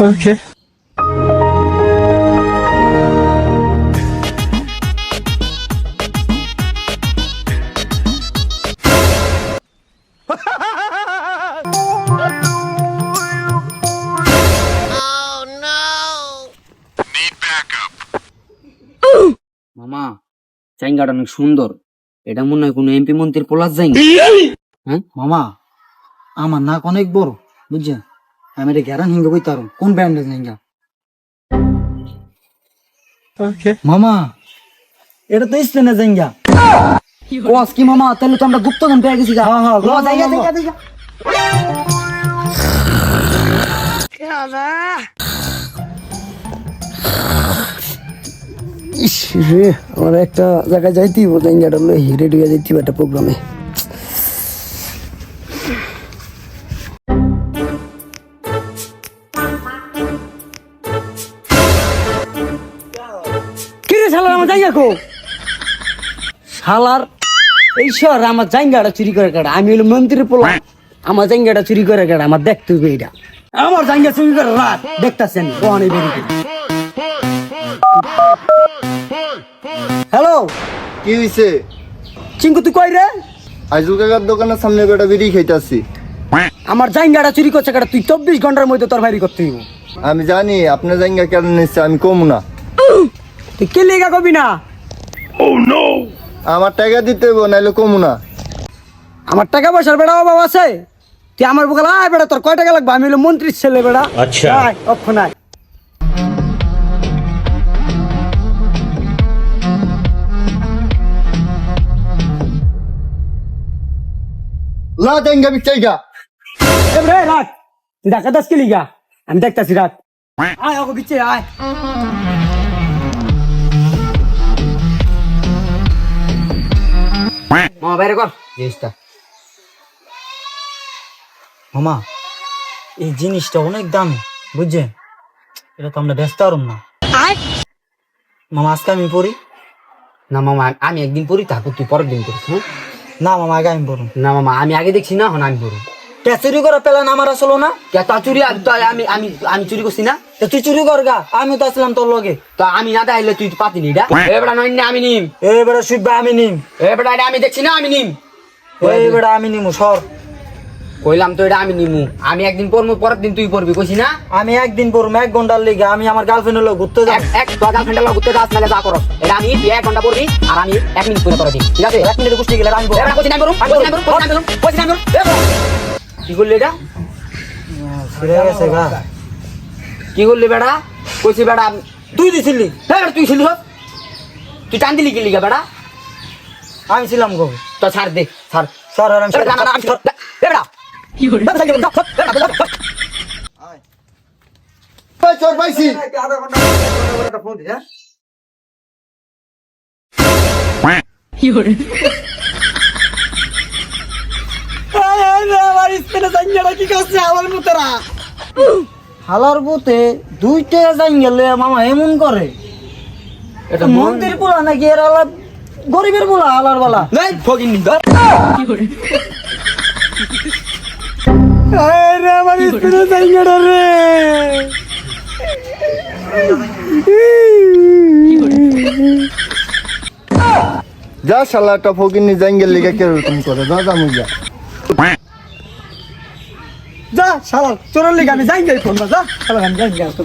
Okay. মামা জায়গাটা অনেক সুন্দর। এটা মনে হয় কোনো এমপি মন্ত্রীর পোলার জায়গা হ্যাঁ? মামা আমার নাক অনেক বড় বুঝছেন? আমি এটা গ্যারান হিঙ্গে বই তারম কোন ব্যান্ডেজ হিঙ্গা মামা এটা তো কি মামা তাহলে তো আমরা গুপ্তধন পেয়ে গেছি হ্যাঁ, হ্যাঁ, জায়গা। জায়গা, জায়গা। রে আমার একটা জায়গায় যাইতে হইব জায়গাটা লই রেডি হয়ে যাইতে একটা প্রোগ্রামে শালার, আমার জায়গা কো? শালার, এই শহর আমার জায়গাটা চুরি করে কাটা আমি হলো মন্ত্রীর পোলা। আমার জায়গাটা চুরি করে কাটা আমার দেখতে হবে এটা আমার জায়গা চুরি করে রাত। দেখতেছেন কোহানি বেরিয়ে হ্যালো। কি হইছে? চিঙ্কু তুই কই রে? আইজুল কাকার দোকানের সামনে বেটা বিড়ি খাইতাছি? আমার জায়গাটা চুরি করছে কাটা তুই চব্বিশ ঘণ্টার মধ্যে তোর বাইরে করতে হইব। আমি জানি আপনার জায়গা কেন নিচ্ছে আমি কম না। তুই কে লেগা কবি না? আমার টাকা দিতে হইব নাইলে কম না। আমার টাকা পয়সার বেড়া অভাব আছে? তুই আমার বুকাল আয় বেড়া তোর কয় টাকা লাগবে? আমি হলো মন্ত্রীর ছেলে বেড়া। আচ্ছা। অক্ষণ আয়। লা জায়গা বিচাইগা এ রে রাখ। তুই দেখা দাস কে লিগা? আমি দেখতাছি রাখ। আয় ওকে বিচ্ছে আয়। মামা বাইরে কর। জিনিসটা। মামা এই জিনিসটা অনেক দামি বুঝছেন? এটা তো আমরা ব্যস্ত আরম না। মামা আজকে আমি পড়ি। না মামা আমি একদিন পড়ি তারপর তুই পরের দিন করিস হ্যাঁ? না মামা আগে আমি বলুন। না মামা আমি আগে দেখছি না হন আমি বলুন। কে চুরি করে পেলান আমার আসলো না? কে তা চুরি আমি আমি আমি চুরি করছি না। তো তুই চুরি কর গা আমি তো আসলাম তোর লগে। তো আমি না তাইলে তুই পাতি নি এবার নয় না আমি নিম। এবারে শিববা আমি নিম। এবার আমি দেখছি না আমি নিম। এবারে আমি নিম সর। কইলাম তো এটা আমি নিমু। আমি একদিন পরমু পরের দিন তুই পড়বি কইছি না? আমি একদিন পড়ুম এক ঘণ্টার লিগে আমি আমার গার্লফ্রেন্ড হলো ঘুরতে যাব। এক তো গার্লফ্রেন্ডের লগে ঘুরতে যাস নালে যা করস। এটা আমি তুই এক ঘণ্টা পড়বি আর আমি এক মিনিট পরে পরে দিই ঠিক আছে? এক মিনিট গুষ্টি গেলে আমি। এবার কইছি না করুম কইছি না করুম কইছি না করুম কইছি না করুম। কি করলি এটা? ছিঁড়ে গেছে গা। কি করলি বেটা কইছি বেটা তুই দিছিলি। হ্যাঁ তুই ছিল তুই টান দিলি কি লিগা বেটা আমি ছিলাম গো তো ছাড় দে ছাড়। সর আর আমি আমি ছাড়- বেটা চোর হালার বুতে দুইটা যাই গেলে মামা এমন করে এটা মন্দির পোলা নাকি এর আলা গরিবের পোলা হালার বালা নাই ফকিং নি ধর আরে আমার স্পিনে জায়গাটা রে। যা শালাটা ফকিনি জাঙ্গের লিগে কীরকম করে। যা যা মুজা যা। শালা চোরের লিগে আমি যাই যাই ফোন যা শালা আমি যাই তো